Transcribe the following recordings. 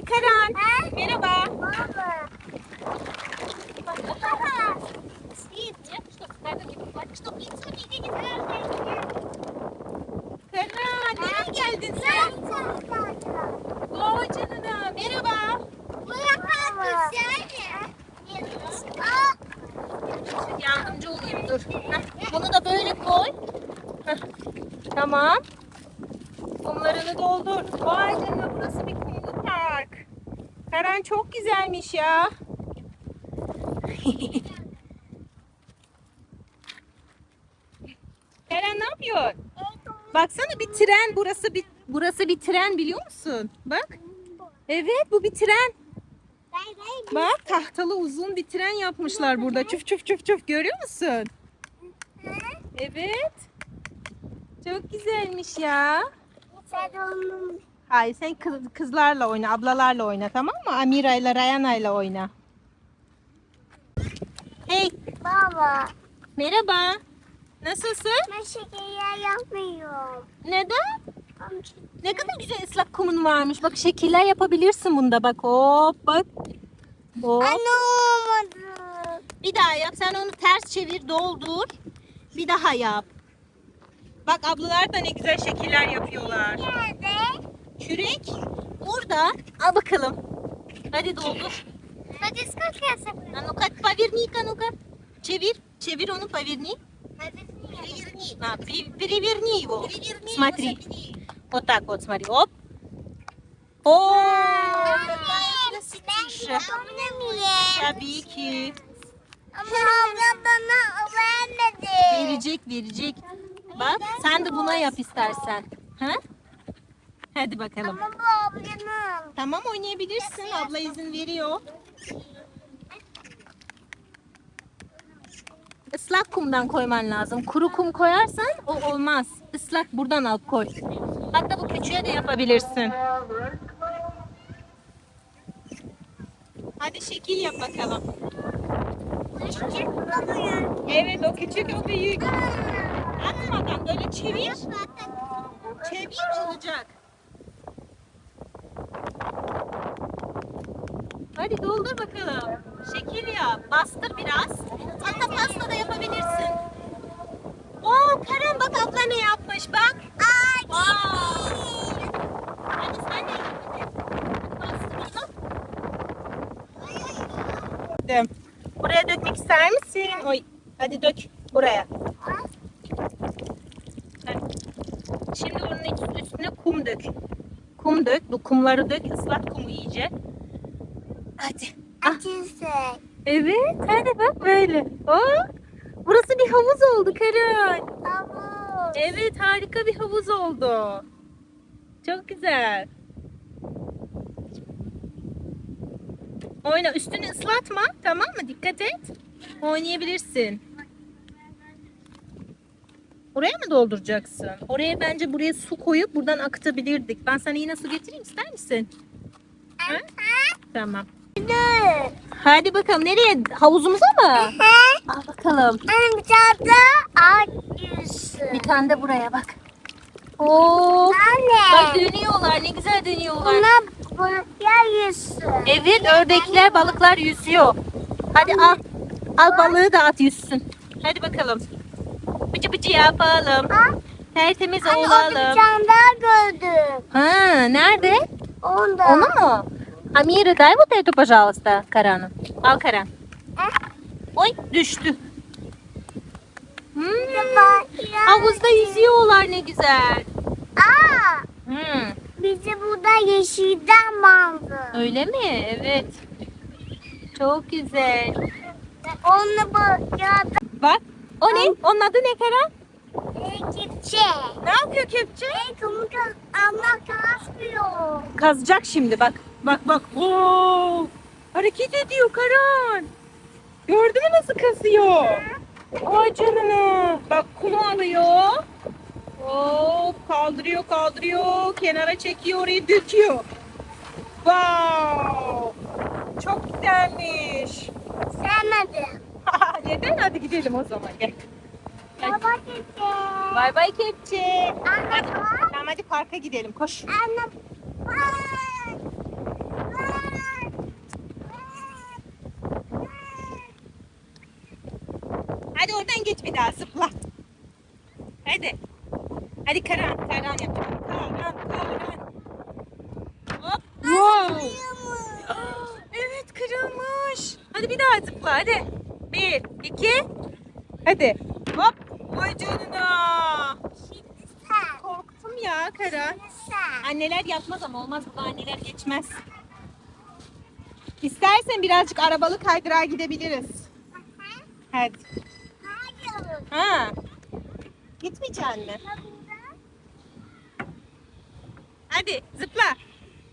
Ay Karan. Ha? Merhaba. Baba. Karan nereye geldin sen? Oo canına. Merhaba. Yardımcı olayım dur. Heh, bunu da böyle koy. Heh, Tamam. Kumlarını doldur. Vay canına burası bir kumlu park. Karan çok güzelmiş ya. Karan ne yapıyor? Baksana bir tren burası bir burası bir tren biliyor musun? Bak. Evet bu bir tren. Bak tahtalı uzun bir tren yapmışlar burada. Çuf çuf çuf çuf görüyor musun? Evet. Çok güzelmiş ya. Hayır sen kız, kızlarla oyna, ablalarla oyna tamam mı? Amira ile Rayana ile oyna. Hey, Baba, merhaba. Nasılsın? ben şeker yapmıyorum. Neden? Ne kadar güzel ıslak kumun varmış. Bak şekiller yapabilirsin bunda. Bak hop bak. Hop. Anne olmadı. Bir daha yap. Sen onu ters çevir, doldur. Bir daha yap. Bak ablalar da ne güzel şekiller yapıyorlar. Nerede? Kürek burada. Al bakalım. Hadi doldur. Hadi сколько А ну-ка, поверни-ка, ну-ка. Çevir. Çevir onu, поверни. А, при- переверни его. Смотри. Вот так вот, смотри. Оп. О, какая красотища. Tabii ki. Ama abla bana vermedi. Verecek, verecek. Bak, sen de buna yap istersen. Ha? Hadi bakalım. Ama bu ablanın. Tamam oynayabilirsin. Abla izin veriyor. Islak kumdan koyman lazım. Kuru kum koyarsan o olmaz. Islak buradan al koy. Hatta bu küçüğe de yapabilirsin. Hadi şekil yap bakalım. Evet o küçük o büyük. Atmadan böyle çevir. Çevir olacak. Hadi doldur bakalım. Şekil yap. Bastır biraz. Hatta pasta da yapabilirsin. Oo Karen bak abla ne yapmış bak. Ay. Hadi sen de yap hadi. Buraya dökmek ister misin? Oy. Hadi dök buraya. Şimdi onun ikisi üstüne kum dök. Kum dök. Bu kumları dök. Islat kumu iyice. Hadi. Ah. Acısı. Evet. Hadi bak böyle. Oh. Burası bir havuz oldu Karen. Baba. Evet harika bir havuz oldu. Çok güzel. Oyna üstünü ıslatma tamam mı? Dikkat et. Oynayabilirsin. Oraya mı dolduracaksın? Oraya bence buraya su koyup buradan akıtabilirdik. Ben sana yine su getireyim ister misin? Ha? Tamam. Hadi bakalım nereye? Havuzumuza mı? Al bakalım. Bir tane de acısı. Bir tane de buraya bak. Oo. Bak Anne. dönüyorlar. Ne güzel dönüyorlar. Buna balıklar yüzsün. Evet ördekler balıklar yüzüyor. Hadi al. Al balığı da at yüzsün. Hadi bakalım. Bıcı bıcı yapalım. Ah. Tertemiz Anne orada bir olalım. tane daha gördüm. Ha, nerede? Onda. Onu mu? Amira дай вот эту, пожалуйста, Карану. Al Karan. Ah. Oy düştü. Hmm, Bak ya. havuzda yüzüyorlar ne güzel. Aa, Hmm, bizi burada yeşilden bandı. öyle mi? Evet. Çok güzel. Onunla bu ya da Bak. O ne? Onun adı ne Karan? kepçe. Ne yapıyor kepçe? Ey komuta ama kasmıyor. Kazacak şimdi bak. Bak bak. Oo! Hareket ediyor Karan. Gördün mü nasıl kazıyor? Ay canına. Bak kumu alıyor. Hop kaldırıyor kaldırıyor. Kenara çekiyor orayı döküyor. Wow. Çok güzelmiş. Sevmedim. Neden? Hadi gidelim o zaman gel. Hadi. Baba kepçe. Bay bay kepçe. Anne bak. Tamam hadi parka gidelim koş. Anne bak. Hadi oradan geç bir daha zıpla. Hadi. Hadi Karan, Karan yapacağım. Karan, Karan. Hop. Wow. Evet kırılmış. Hadi bir daha zıpla hadi. Bir, iki. Hadi. Hop. Vay canına. Korktum ya sen. Anneler yapmaz ama olmaz burada anneler geçmez. İstersen birazcık arabalı kaydırağa gidebiliriz. Hadi. Ha. Gitmeyecek mi? Hadi zıpla.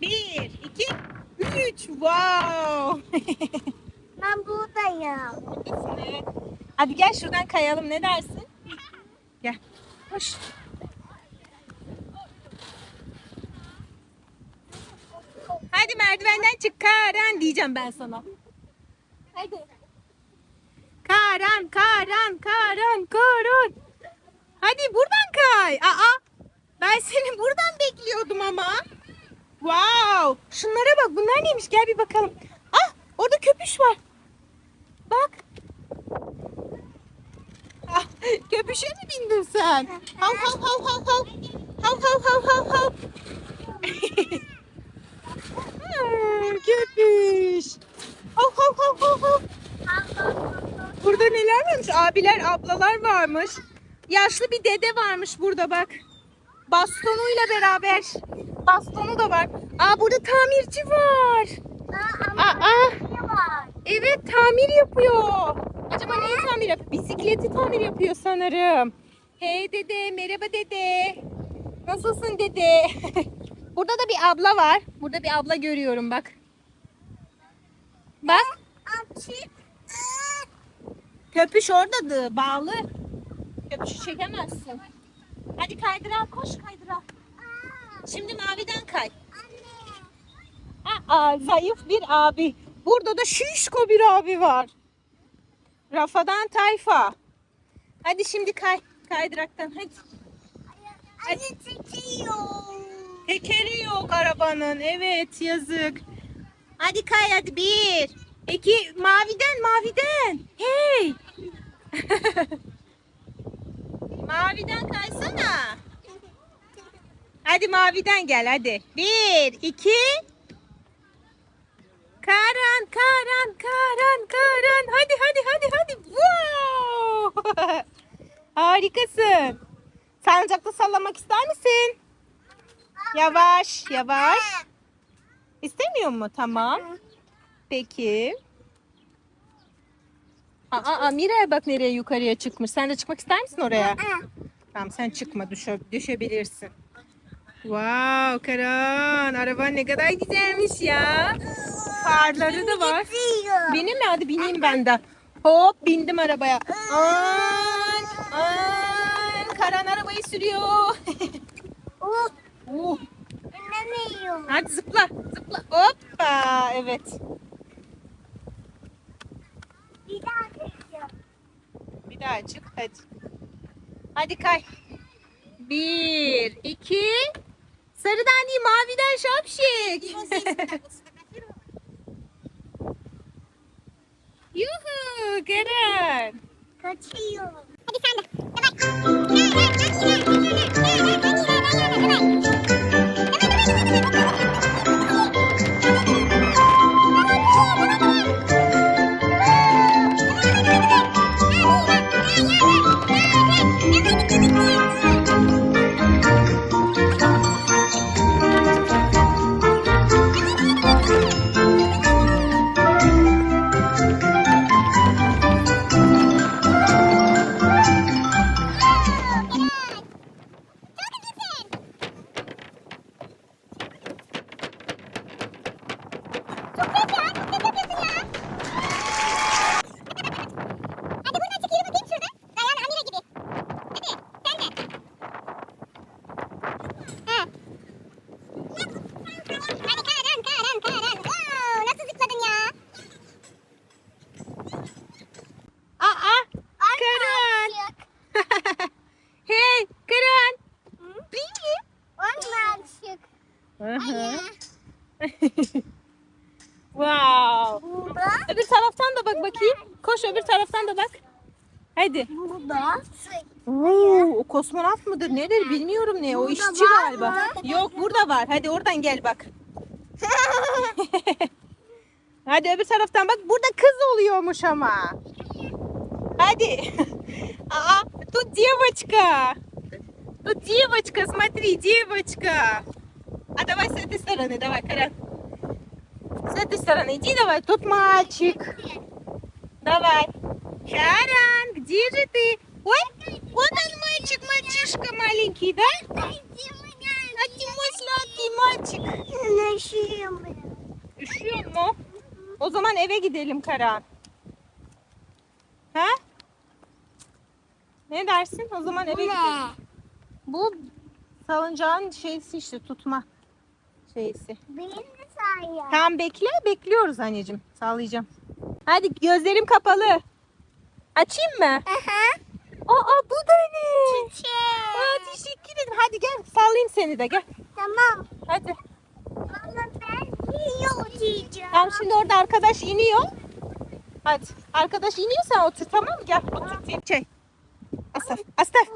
Bir, iki, üç. Wow. Ben buradayım. Evet. Hadi gel şuradan kayalım ne dersin? Gel. Koş. Hadi merdivenden çık Karan diyeceğim ben sana. Hadi. Karan, Karan, Karan. Hadi buradan kay. Aa, ben seni buradan bekliyordum ama. Wow. Şunlara bak bunlar neymiş gel bir bakalım. Ah orada köpüş var. Bak. Ah, köpüşe mi bindin sen? Hav hav hav hav hav. Hav hav hav hav hav. Hmm, köpüş. Hav hav hav hav hav. Burada neler varmış? Abiler, ablalar varmış. Yaşlı bir dede varmış burada bak. Bastonuyla beraber. Bastonu da var. Aa burada tamirci var. Aa, Aa, var? evet tamir yapıyor. Acaba neyi tamir yapıyor? Bisikleti tamir yapıyor sanırım. Hey dede, merhaba dede. Nasılsın dede? burada da bir abla var. Burada bir abla görüyorum bak. Bak. Köpüş oradadı, bağlı. Köpüşü çekemezsin. Hadi kaydıra, koş kaydıra. Şimdi maviden kay. Aa, zayıf bir abi. Burada da şişko bir abi var. Rafadan tayfa. Hadi şimdi kay. Kaydıraktan hadi. Anne çekiyor. Tekeri yok arabanın. Evet yazık. Hadi kay hadi. Bir, iki, maviden maviden. Hey. maviden kaysana. Hadi maviden gel hadi. Bir, iki. Karan, Karan, Karan, Karan. Hadi, hadi, hadi, hadi. Wow! Harikasın. Salıncakta sallamak ister misin? Yavaş, yavaş. İstemiyor mu? Tamam. Peki. Aa, aa Miray bak nereye yukarıya çıkmış. Sen de çıkmak ister misin oraya? Tamam sen çıkma düşe, düşebilirsin. Wow Karan araban ne kadar güzelmiş ya. Farları da var. Benim mi? Hadi bineyim ben de. Hop bindim arabaya. An, an, Karan arabayı sürüyor. Uh, hadi zıpla, zıpla. Hoppa, evet. Bir daha çekiyor. Bir daha çık hadi. Hadi kay. Bir, iki. Sarıdan değil maviden şapşik. Yuhu Karan. Kaçıyor. Hadi sen de. Hadi Öbür taraftan da bak bakayım. Koş öbür taraftan da bak. Hadi. Bu da Oo, o kosmonavt mıdır nedir bilmiyorum ne. O Burada işçi var galiba. mı? Yok burada var. Hadi oradan gel bak. Hadi öbür taraftan bak. Burada kız oluyormuş ama. Hadi. Aa, тут девочка. Тут девочка, смотри, девочка. А давай с этой стороны, давай, Карен. С этой стороны иди давай, тут мальчик. Давай. Шаран, где же ты? Ой, вот он мальчик, мальчишка маленький, да? А ты мой сладкий мальчик. Neşeyim. Üşüyor mu? O zaman eve gidelim Karan. Ha? Ne dersin? O zaman eve gidelim. Ne? Bu salıncağın şeysi işte tutma şeysi. Benim sayı. Tamam bekle. Bekliyoruz anneciğim. Sağlayacağım. Hadi gözlerim kapalı. Açayım mı? Aha. Aa bu da ne? Çiçek. Aa, teşekkür ederim. Hadi gel sallayayım seni de gel. Tamam. Hadi. Ama ben yiyor diyeceğim. Tamam şimdi orada arkadaş iniyor. Hadi. Arkadaş iniyor sen otur tamam mı? Gel otur. Şey. Asaf. Asaf.